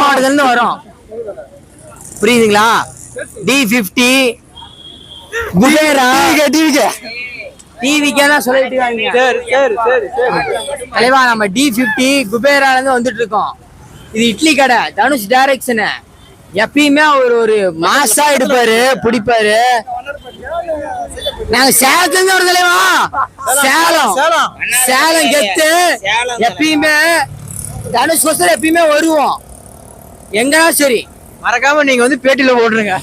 மாவட்டத்துலேருந்து வரும். புரியுதுங்களா? D fifty Kubera? TVK டிவிக்கே சொல்லிட்டு நம்ம டி ஃபிஃப்டி குபேராலேருந்து வந்துட்டு இருக்கோம் இது இட்லி கடை தனுஷ் டைரக்ஷனு எப்பயுமே அவர் ஒரு மாசா எடுப்பாரு பிடிப்பாரு. நாங்க சேலத்துல இருந்து ஒரு தலைவா சேலம். சேலம். சேலம் கெத்து. எப்பயுமே தனுஷ் எப்பயுமே வருவோம். எங்கன்னா சரி. மறக்காம நீங்க வந்து பேட்டியில போட்டுருங்க.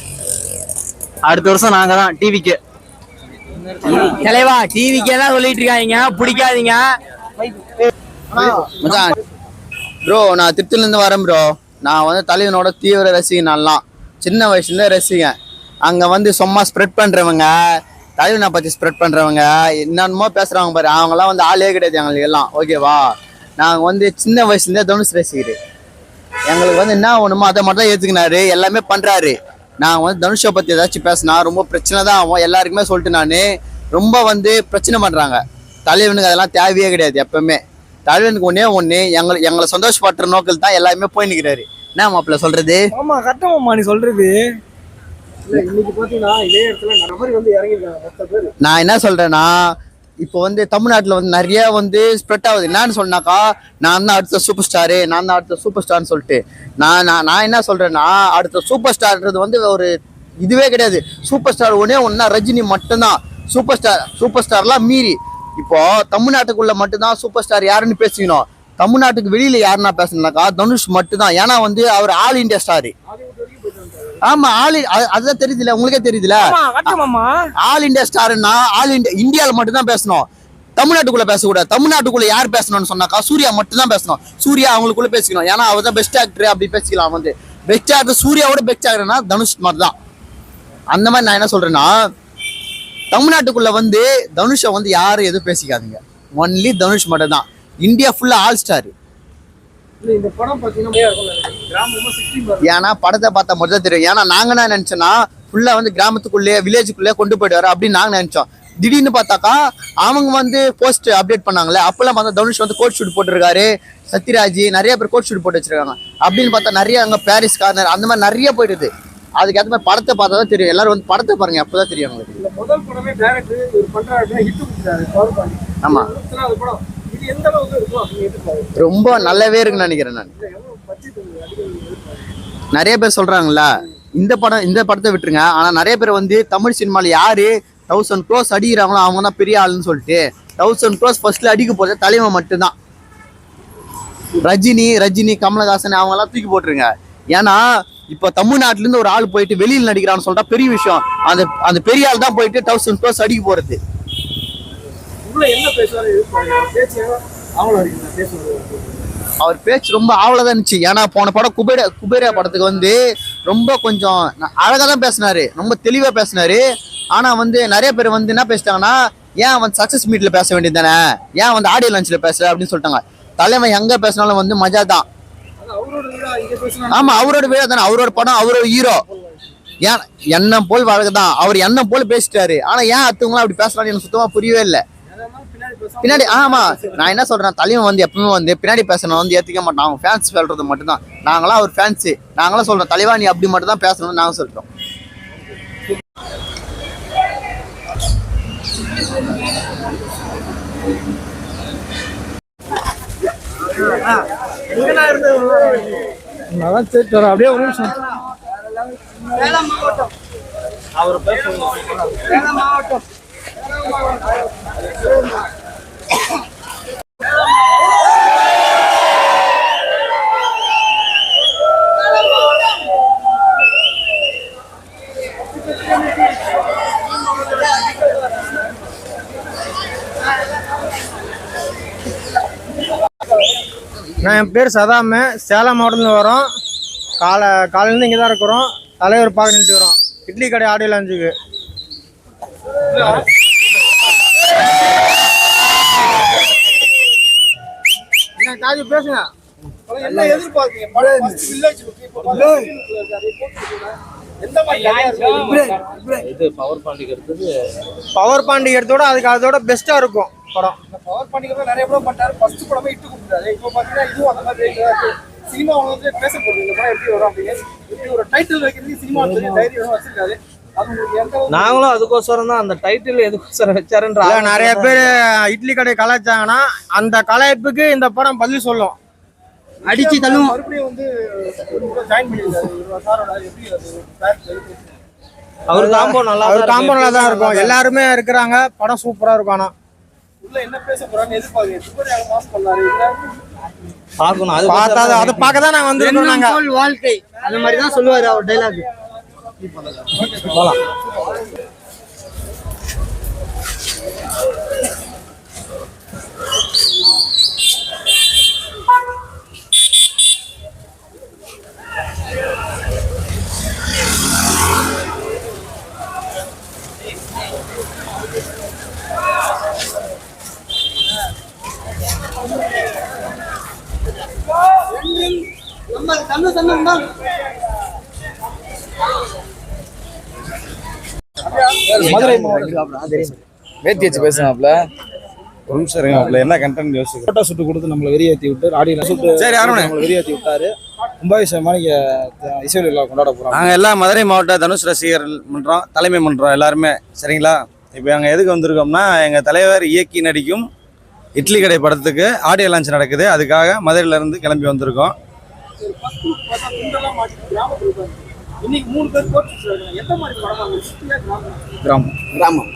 அடுத்த வருஷம் நாங்க தான் டிவிக்கு தலைவா டிவிக்கே தான் சொல்லிட்டு இருக்காங்க பிடிக்காதீங்க. மச்சான் ப்ரோ நான் திருச்சிலேருந்து வரேன் ப்ரோ நான் வந்து தலைவனோட தீவிர ரசிகன் நான்லாம். சின்ன வயசுலேருந்து ரசிகன். அங்கே வந்து சும்மா ஸ்ப்ரெட் பண்ணுறவங்க தலைவனை பற்றி ஸ்ப்ரெட் பண்ணுறவங்க என்னென்னமோ பேசுகிறவங்க பாரு. அவங்கெல்லாம் வந்து ஆளே கிடையாது எங்களுக்கு எல்லாம். ஓகேவா நாங்கள் வந்து சின்ன வயசுலேருந்தே தனுஷ் ரசிகர். எங்களுக்கு வந்து என்ன ஒன்றுமோ அதை மட்டும் தான் எல்லாமே பண்ணுறாரு நான் வந்து தனுஷை பற்றி ஏதாச்சும் பேசினா ரொம்ப பிரச்சனை தான் ஆகும். எல்லாருக்குமே சொல்லிட்டு நான் ரொம்ப வந்து பிரச்சனை பண்ணுறாங்க தலைவனுக்கு அதெல்லாம் தேவையே கிடையாது எப்பவுமே. தலைவனுக்கு ஒன்றே ஒன்று எங்களை எங்களை சந்தோஷப்படுற நோக்கில் தான் எல்லாருமே போய் நிற்கிறாரு என்ன மாப்பிள்ள சொல்கிறது ஆமா கரெக்டாமா நீ சொல்கிறது நான் என்ன சொல்றேன்னா இப்போ வந்து தமிழ்நாட்டில் வந்து நிறைய வந்து ஸ்ப்ரெட் ஆகுது. என்னன்னு சொன்னாக்கா நான் தான் அடுத்த சூப்பர் ஸ்டாரு நான் தான் அடுத்த சூப்பர் ஸ்டார்னு சொல்லிட்டு. நான் நான் நான் என்ன சொல்றேன்னா அடுத்த சூப்பர் ஸ்டார்ன்றது வந்து ஒரு இதுவே கிடையாது. சூப்பர் ஸ்டார் ஒன்னே ஒன்றா ரஜினி மட்டும்தான். சூப்பர் ஸ்டார் சூப்பர் ஸ்டார்லாம் மீறி. இப்போ தமிழ்நாட்டுக்குள்ள மட்டும்தான் சூப்பர் ஸ்டார் யாருன்னு பேசிக்கணும். தமிழ்நாட்டுக்கு வெளியில யாருன்னா பேசணும்னாக்கா தனுஷ் மட்டும்தான். ஏன்னா வந்து அவர் ஆல் இந்தியா ஸ்டாரு ஆமா ஆல் அதுதான் தெரியுதுல உங்களுக்கே தெரியுதுல? ஆல் இந்தியா ஸ்டார்னா ஆல் இந்தியா இந்தியால மட்டும் தான் பேசணும். தமிழ்நாட்டுக்குள்ள பேசக்கூடாது. தமிழ்நாட்டுக்குள்ள யார் பேசணும்னு சொன்னாக்கா சூர்யா மட்டும் தான் பேசணும். சூர்யா அவங்களுக்குள்ள பேசிக்கணும். ஏன்னா அவர் தான் பெஸ்ட் ஆக்டர் அப்படி பேசிக்கலாம் வந்து. பெஸ்ட் ஆக்டர் சூர்யாவோட பெஸ்ட் ஆக்டர்னா தனுஷ் மாதிரி தான் அந்த மாதிரி நான் என்ன சொல்றேன்னா தமிழ்நாட்டுக்குள்ள வந்து தனுஷை வந்து யாரும் எதுவும் பேசிக்காதீங்க. ஒன்லி தனுஷ் மட்டும் தான் இந்தியா ஃபுல்லா ஆல் ஸ்டார் இந்த படம் சிட்டி ஏன்னா படத்தை பார்த்தா மட்டும் தெரியும். ஏன்னா நாங்க என்ன நினைச்சோன்னா ஃபுல்லா வந்து கிராமத்துக்குள்ளேயே வில்லேஜுக்குள்ளே கொண்டு போயிடுவாரு அப்படின்னு நாங்க நினைச்சோம். திடீர்னு பார்த்தாக்கா அவங்க வந்து போஸ்ட் அப்டேட் பண்ணாங்களே அப்பெல்லாம் பார்த்தா தனுஷ் வந்து கோட் ஷூட் போட்டிருக்காரு சத்யராஜ் நிறைய பேர் கோட் ஷூட் போட்டு வச்சிருக்காங்க. அப்படின்னு பார்த்தா நிறைய அங்க பாரிஸ் கார்னர் அந்த மாதிரி நிறைய போயிடுது. அதுக்கு ஏற்ற மாதிரி படத்தை பார்த்தா தான் தெரியும். எல்லாரும் வந்து படத்தை பாருங்க அப்பதான் தெரியும் உங்களுக்கு முதல் படமே டைரக்டர் ஆமா. ரொம்ப நல்லாவே இருக்குன்னு நினைக்கிறேன் நான். நிறைய பேர் சொல்றாங்கல்ல இந்த படம் இந்த படத்தை விட்டுருங்க. ஆனா நிறைய பேர் வந்து தமிழ் சினிமால யாரு தௌசண்ட் க்ளோஸ் அடிக்கிறாங்களோ அவங்க தான் பெரிய ஆளுன்னு சொல்லிட்டு தௌசண்ட் க்ளோஸ் ஃபர்ஸ்ட்ல அடிக்க போறது தலைவன் மட்டும்தான். ரஜினி ரஜினி கமலஹாசன் அவங்க எல்லாம் தூக்கி போட்டுருங்க. ஏன்னா இப்போ தமிழ்நாட்டுல இருந்து ஒரு ஆள் போயிட்டு வெளியில் நடிக்கிறான்னு சொல்லிட்டா பெரிய விஷயம். அந்த அந்த பெரிய ஆள் தான் போயிட்டு தௌசண்ட் க்ளோஸ் அடிக்க போறது. என்ன பேசுவாரு? அவர் பேச்சு ரொம்ப ஆவலதான் இருந்துச்சு. ஏன்னா போன படம் குபேர குபேரா படத்துக்கு வந்து ரொம்ப கொஞ்சம் அழகாக தான் பேசினாரு. ரொம்ப தெளிவாக பேசினாரு. ஆனால் வந்து நிறைய பேர் வந்து என்ன பேசிட்டாங்கன்னா ஏன் வந்து சக்ஸஸ் மீட்டில் பேச வேண்டியது தானே? ஏன் வந்து ஆடியோ லஞ்சில் பேசல அப்படின்னு சொல்லிட்டாங்க. தலைவன் எங்கே பேசினாலும் வந்து மஜா தான். ஆமாம் அவரோட விட அவரோட தானே. அவரோட படம் அவரோட ஹீரோ ஏன் எண்ணம் போல் வழக்கு தான். அவர் எண்ணம் போல் பேசிட்டாரு. ஆனால் ஏன் அடுத்தவங்களாம் அப்படி பேசுகிறான்னு எனக்கு சுத்தமாக புரியவே இல்லை. பின்னாடி பேச பின்னாடி ஆமா நான் என்ன சொல்றேன் தலைவன் வந்து எப்பவுமே வந்து பின்னாடி பேசணும் வந்து ஏத்துக்க மாட்டான். அவங்க ஃபேன்ஸ் சொல்றது மட்டும்தான். நாங்களாம் அவர் ஃபேன்ஸ் நாங்களாம் சொல்றோம் தலைவா நீ அப்படி மட்டும் தான் பேசணும்னு நாங்க சொல்றோம் நான் சரி தரோம் அப்படியே ஒரு நிமிஷம். நான் என் பேர் சதாம. சேலம் மாவட்டத்தில் வரோம். காலை காலையிலேருந்து இங்கே தான் இருக்கிறோம். தலைவர் பார்க்க நின்றுட்டு வரோம் இட்லி கடை ஆடியோ லஞ்சுக்கு. காஜி பேசுங்க என்ன எதிர்பார்க்கீங்க மாதிரி பவர் எடுத்தது. பவர் பாண்டி எடுத்தோட அதுக்கு அதோட பெஸ்டா இருக்கும் படம். பவர் பாண்டிக்கு நிறைய படம் பண்ணாரு ஃபர்ஸ்ட் படமே இட்டு கொடுத்தாரு இப்போ பாத்தீங்கன்னா இதுவும் அந்த மாதிரி சினிமா உலகத்துல பேசப்படுது இந்த படம் எப்படி வரும் அப்படின்னு. இப்படி ஒரு டைட்டில் வைக்கிறதுக்கு சினிமா தைரியம் வச்சிருக்காரு. நாங்களும் அதுக்கோசரம் தான் அந்த டைட்டில் எதுக்கோசரம் வச்சாருன்ற நிறைய பேர் இட்லி கடை கலாய்ச்சாங்கன்னா அந்த கலாய்ப்புக்கு இந்த படம் பதில் சொல்லும். அடிச்சு தள்ளும். மறுபடியும் வந்து ஜாயின் பண்ணிருக்காரு சாரோட எப்படி அது அவர் காம்போ நல்லா அவர் காம்பவுண்ட்ல தான் இருக்கும். எல்லாருமே இருக்கிறாங்க. படம் சூப்பரா இருக்கும் ஆனா. உள்ள என்ன பேச போறான்னு எதிர்பார்க்க சூப்பர் மாஸ் பண்ணாரு? பார்க்கணும். அது பார்த்தா அது- பார்க்க தான் நாங்க வந்திருக்கோம் நாங்க. போல் வாழ்க்கை. அந்த மாதிரி தான் சொல்லுவாரு அவர் டைலாக் போகலாம் நம்ம சன்ன சன்னம் தான் வேத்தி வச்சு பேசுனாப்ல ஒரு நிமிஷம் இருங்க. என்ன கண்டென்ட் யோசிச்சு போட்டோ சுட்டு கொடுத்து நம்மளை வெறியேற்றி விட்டு ஆடியில் சுட்டு சரி, அரவணை. நம்மளை வெறியேற்றி விட்டாரு. கும்பாபிஷேகமாக இங்கே இசை விழா கொண்டாட போகிறோம் நாங்கள் எல்லாம் மதுரை மாவட்ட தனுஷ் ரசிகர் மன்றம் தலைமை மன்றம் எல்லாருமே சரிங்களா? இப்போ நாங்கள் எதுக்கு வந்திருக்கோம்னா எங்கள் தலைவர் இயக்கி நடிக்கும் இட்லி கடை படத்துக்கு ஆடியோ லான்ச் நடக்குது. அதுக்காக மதுரையிலேருந்து கிளம்பி வந்திருக்கோம். இன்னைக்கு மூணு பேர் கோச்சு எந்த மாதிரி படம் கிராமம். கிராமம்.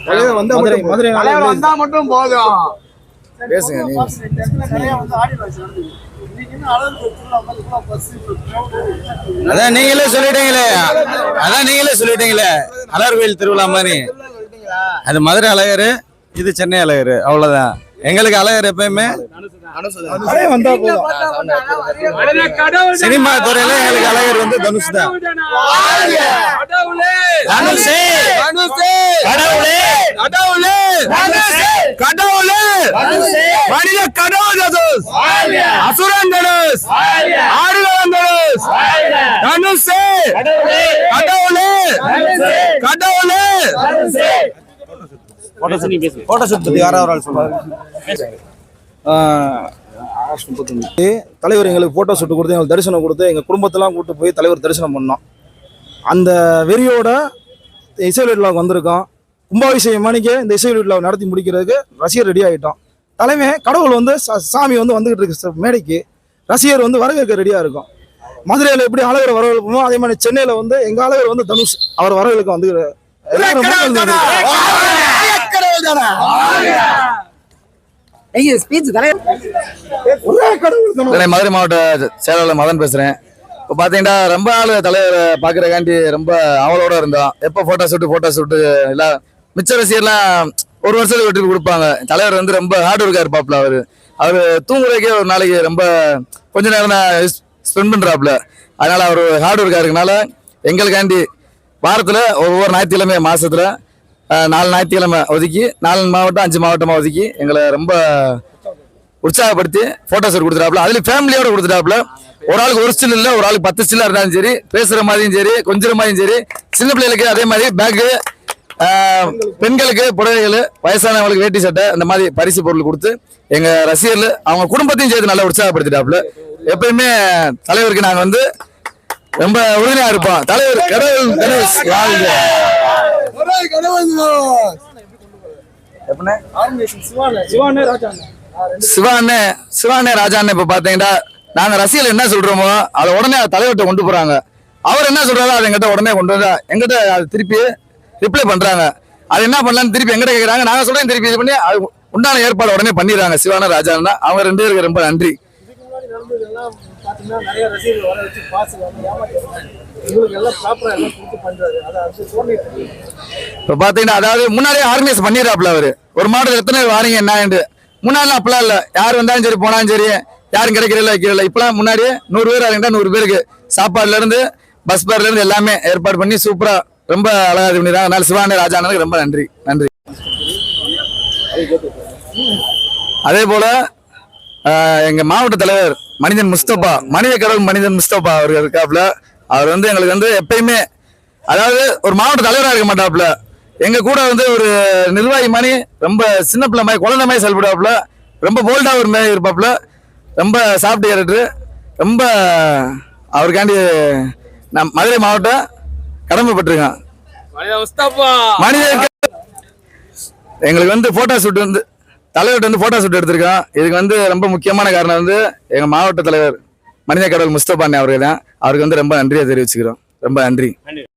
மதுரை மதுரை வந்தா மட்டும் போதும். பேசுங்க நீங்க. வந்து அதான் நீங்களே சொல்லிட்டீங்களே. அதான் நீங்களே சொல்லிட்டீங்களே. அலர் கோயில் திருவிழா மாதிரி. அது மதுரை அழகர் இது சென்னை அழகர் அவ்வளோதான் எங்களுக்கு அழகர் எப்பயுமே அதே வந்தா போதும். சினிமா துறையில எங்களுக்கு அழகர் வந்து தனுஷ் தான். தனுஷ். கடவுளே. கடவுளே. கடவுளே. மனித கடவுள் தனுஷ். அசுரன் தனுஷ். ஆடுகளம் தனுஷ். தனுஷ். கடவுளே. கடவுளே. போட்டோ ஷூட் பற்றி யாராவது ஒரு ஆள் தலைவர் எங்களுக்கு ஃபோட்டோ ஷூட் கொடுத்து எங்களுக்கு தரிசனம் கொடுத்து எங்கள் குடும்பத்தெல்லாம் கூட்டு போய் தலைவர் தரிசனம் பண்ணோம். அந்த வெறியோட இசை விழாவுக்கு வந்திருக்கோம். கும்பாபிஷேகம் மணிக்கு இந்த இசை விழாவை நடத்தி முடிக்கிறதுக்கு ரசிகர் ரெடி ஆகிட்டோம் தலைமை கடவுள் வந்து சா- சாமி வந்து வந்துகிட்டு இருக்கு மேடைக்கு. ரசிகர் வந்து வரவேற்க ரெடியாக இருக்கும். மதுரையில் எப்படி அழகர் வரவேற்போமோ அதே மாதிரி சென்னையில் வந்து எங்கள் அழகர் வந்து தனுஷ் அவர் வரவேற்க வந்து ஐயோ ஸ்பீச் தலைவர் நான் மதுரை மாவட்ட செயலாளர் மதன் பேசுறேன். இப்போ பார்த்தீங்கன்னா ரொம்ப நாள் தலைவரை பார்க்குறக்காண்டி ரொம்ப அவளோட இருந்தோம். எப்போ ஃபோட்டோ ஷூட்டு ஃபோட்டோ ஷூட்டு எல்லாம் மிச்ச ரசிகர்லாம் ஒரு வருஷத்துக்கு விட்டு கொடுப்பாங்க. தலைவர் வந்து ரொம்ப ஹார்ட் ஒர்க்காக இருப்பாப்ல அவர். அவர் தூங்குறதுக்கே ஒரு நாளைக்கு ரொம்ப கொஞ்ச நேரம் தான் ஸ்பெண்ட் பண்ணுறாப்புல அதனால அவர் ஹார்ட் ஒர்க்காக இருக்கனால எங்களுக்காண்டி வாரத்தில் ஒவ்வொரு ஞாயிற்றுக்கிழமை மாசத்துல நாலு ஞாயிற்றுக்கிழமை ஒதுக்கி நாலு மாவட்டம் அஞ்சு மாவட்டமாக ஒதுக்கி எங்களை ரொம்ப உற்சாகப்படுத்தி ஃபோட்டோஸ் ஷூட் கொடுத்துட்டாப்ல ஃபேமிலியோடு ஃபேமிலியோட ஒரு ஆளுக்கு ஒரு ஸ்டில் இல்லை ஒரு ஆளுக்கு பத்து ஸ்டில்லாக இருந்தாலும் சரி பேசுகிற மாதிரியும் சரி கொஞ்சம் மாதிரியும் சரி சின்ன பிள்ளைகளுக்கு அதே மாதிரி பேக்கு பெண்களுக்கு புடவைகள் வயசானவங்களுக்கு வேட்டி சட்டை அந்த மாதிரி பரிசு பொருள் கொடுத்து எங்கள் ரசிகர்கள் அவங்க குடும்பத்தையும் சேர்த்து நல்லா உற்சாகப்படுத்திட்டாப்புல. எப்பயுமே தலைவருக்கு நாங்கள் வந்து ரொம்ப உறுதியா இருப்போம். தலைவர் கடவுள் கணேஷ் வாழ்க. எப்படிண்ணே? சிவானே ராஜா சிவானே சிவானே ராஜான்னு இப்ப பாத்தீங்கன்னா நாங்க ரசிகர்கள் என்ன சொல்றோமோ அதை உடனே தலைவர்கிட்ட கொண்டு போறாங்க. அவர் என்ன சொல்றாரோ அதை எங்கிட்ட உடனே கொண்டு வந்து எங்கிட்ட அது திருப்பி ரிப்ளை பண்றாங்க. அது என்ன பண்ணலாம்னு திருப்பி எங்கிட்ட கேக்குறாங்க. நாங்க சொல்றேன் திருப்பி இது பண்ணி அது உண்டான ஏற்பாடு உடனே பண்ணிடுறாங்க. சிவான ராஜான்னா அவங்க ரெண்டு பேருக்கு ரொம்ப நன்றி. இப்போ முன்னாடி அதாவது முன்னாடியே ஆர்கனைஸ் பண்ணிடுறாப்புல அவர். ஒரு மாடல் எத்தனை பேர் வாரீங்க என்ன முன்னாடி அப்பெல்லாம் இல்லை. யார் வந்தாலும் சரி போனாலும் சரி யாரும் கிடைக்கிறதில்ல வைக்கிறதில்ல. இப்பெல்லாம் முன்னாடியே நூறு பேர் ஆகிட்டா நூறு பேருக்கு சாப்பாடுலேருந்து பஸ் பேர்லேருந்து எல்லாமே ஏற்பாடு பண்ணி சூப்பராக ரொம்ப அழகாக இது பண்ணிடுறாங்க அதனால் சிவானி ராஜானதுக்கு ரொம்ப நன்றி. நன்றி. அதே போல் எங்கள் மாவட்ட தலைவர் மனிதன் முஸ்தபா மனித கடவுள் மனிதன் முஸ்தபா அவர் இருக்காப்ல அவர் வந்து எங்களுக்கு வந்து எப்பயுமே அதாவது ஒரு மாவட்ட தலைவராக இருக்க மாட்டாப்புல. எங்க கூட வந்து ஒரு நிர்வாகி மாதிரி ரொம்ப சின்ன பிள்ளை மாதிரி குழந்தை மாதிரி செயல்படுவாப்புல. ரொம்ப போல்டா ஒரு மாதிரி இருப்பாப்புல. ரொம்ப சாஃப்ட் கேரக்டர் ரொம்ப அவருக்காண்டி நம் மதுரை மாவட்டம் கடமைப்பட்டிருக்கேன். மனித எங்களுக்கு வந்து போட்டோ ஷூட் வந்து தலைவர்கிட்ட வந்து போட்டோ ஷூட் எடுத்திருக்கோம் இதுக்கு வந்து ரொம்ப முக்கியமான காரணம் வந்து எங்க மாவட்ட தலைவர். மனித கடவுள் முஸ்தபானி அவர்கள் தான் அவருக்கு வந்து ரொம்ப நன்றியை தெரிவிச்சுக்கிறோம். ரொம்ப நன்றி.